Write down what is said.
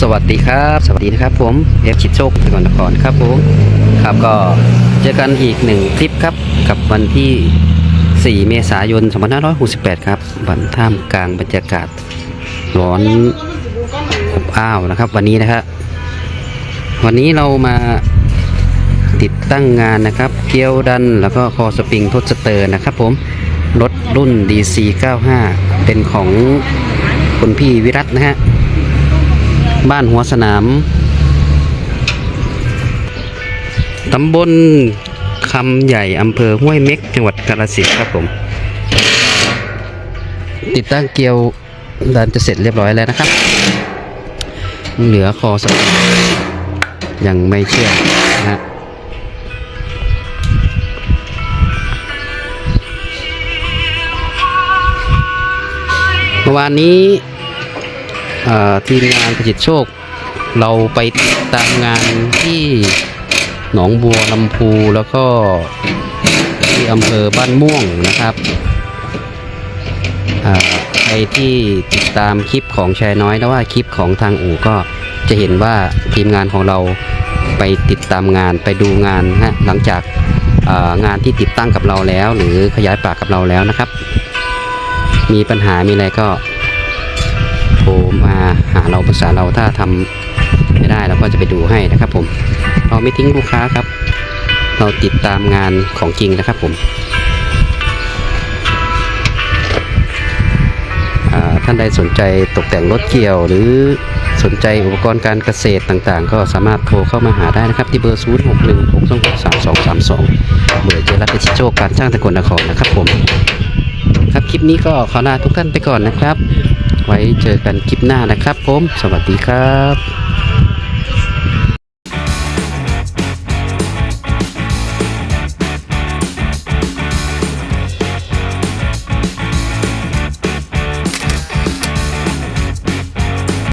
สวัสดีครับ สวัสดีนะครับผมเอฟชิดโชคสกลนครครับผมครับก็เจอกันอีกหนึ่งคลิปครับกับวันที่ 4 เมษายน 2568 ครับวันท่ามกลางบรรยากาศร้อนอบอ้าวนะครับ วันนี้นะครับวันนี้เรามาติดตั้งงานนะครับเกียวดันแล้วก็คอสปริงทดสเตอร์นะครับผมรถรุ่น DC 95 เป็นของคุณพี่วิรัตนะฮะ บ้านหัวสนาม ตำบลคำใหญ่อำเภอห้วยเม็ก จังหวัดกาฬสินธุ์ครับผม ติดตั้งเกลียวดันจะเสร็จเรียบร้อยแล้วนะครับ เหลือคอสปริงยังไม่เชื่อมนะฮะเมื่อวานนี้ ทีมงานขจิตโชค เราไปติดตามงานที่หนองบัวลำพูแล้วก็ที่อำเภอบ้านม่วงนะครับใครที่ติดตามคลิปของชายน้อยแล้วว่าคลิปของทางอู่ก็จะเห็นว่าทีมงานของเราไปติดตามงานไปดูงานฮะหลังจากางานที่ติดตั้งกับเราแล้ว หรือขยายปากกับเราแล้วนะครับ มีปัญหามีอะไรก็ มาหาเราปรึกษาเราถ้าทำไม่ได้เราก็จะไปดูให้นะครับผมเราไม่ทิ้งลูกค้าครับ เราติดตามงานของจริงนะครับผมท่านใดสนใจตกแต่งรถเกี่ยว หรือสนใจอุปกรณ์การเกษตรต่างๆ ก็สามารถโทรเข้ามาหาได้นะครับ ที่เบอร์ 061623232 เบอร์เจรัตชิโจการช่างตะกลนครนะครับผม ครับคลิปนี้ก็ขอลาทุกท่านไปก่อนนะครับ ไว้เจอกันคลิปหน้านะครับผม สวัสดีครับ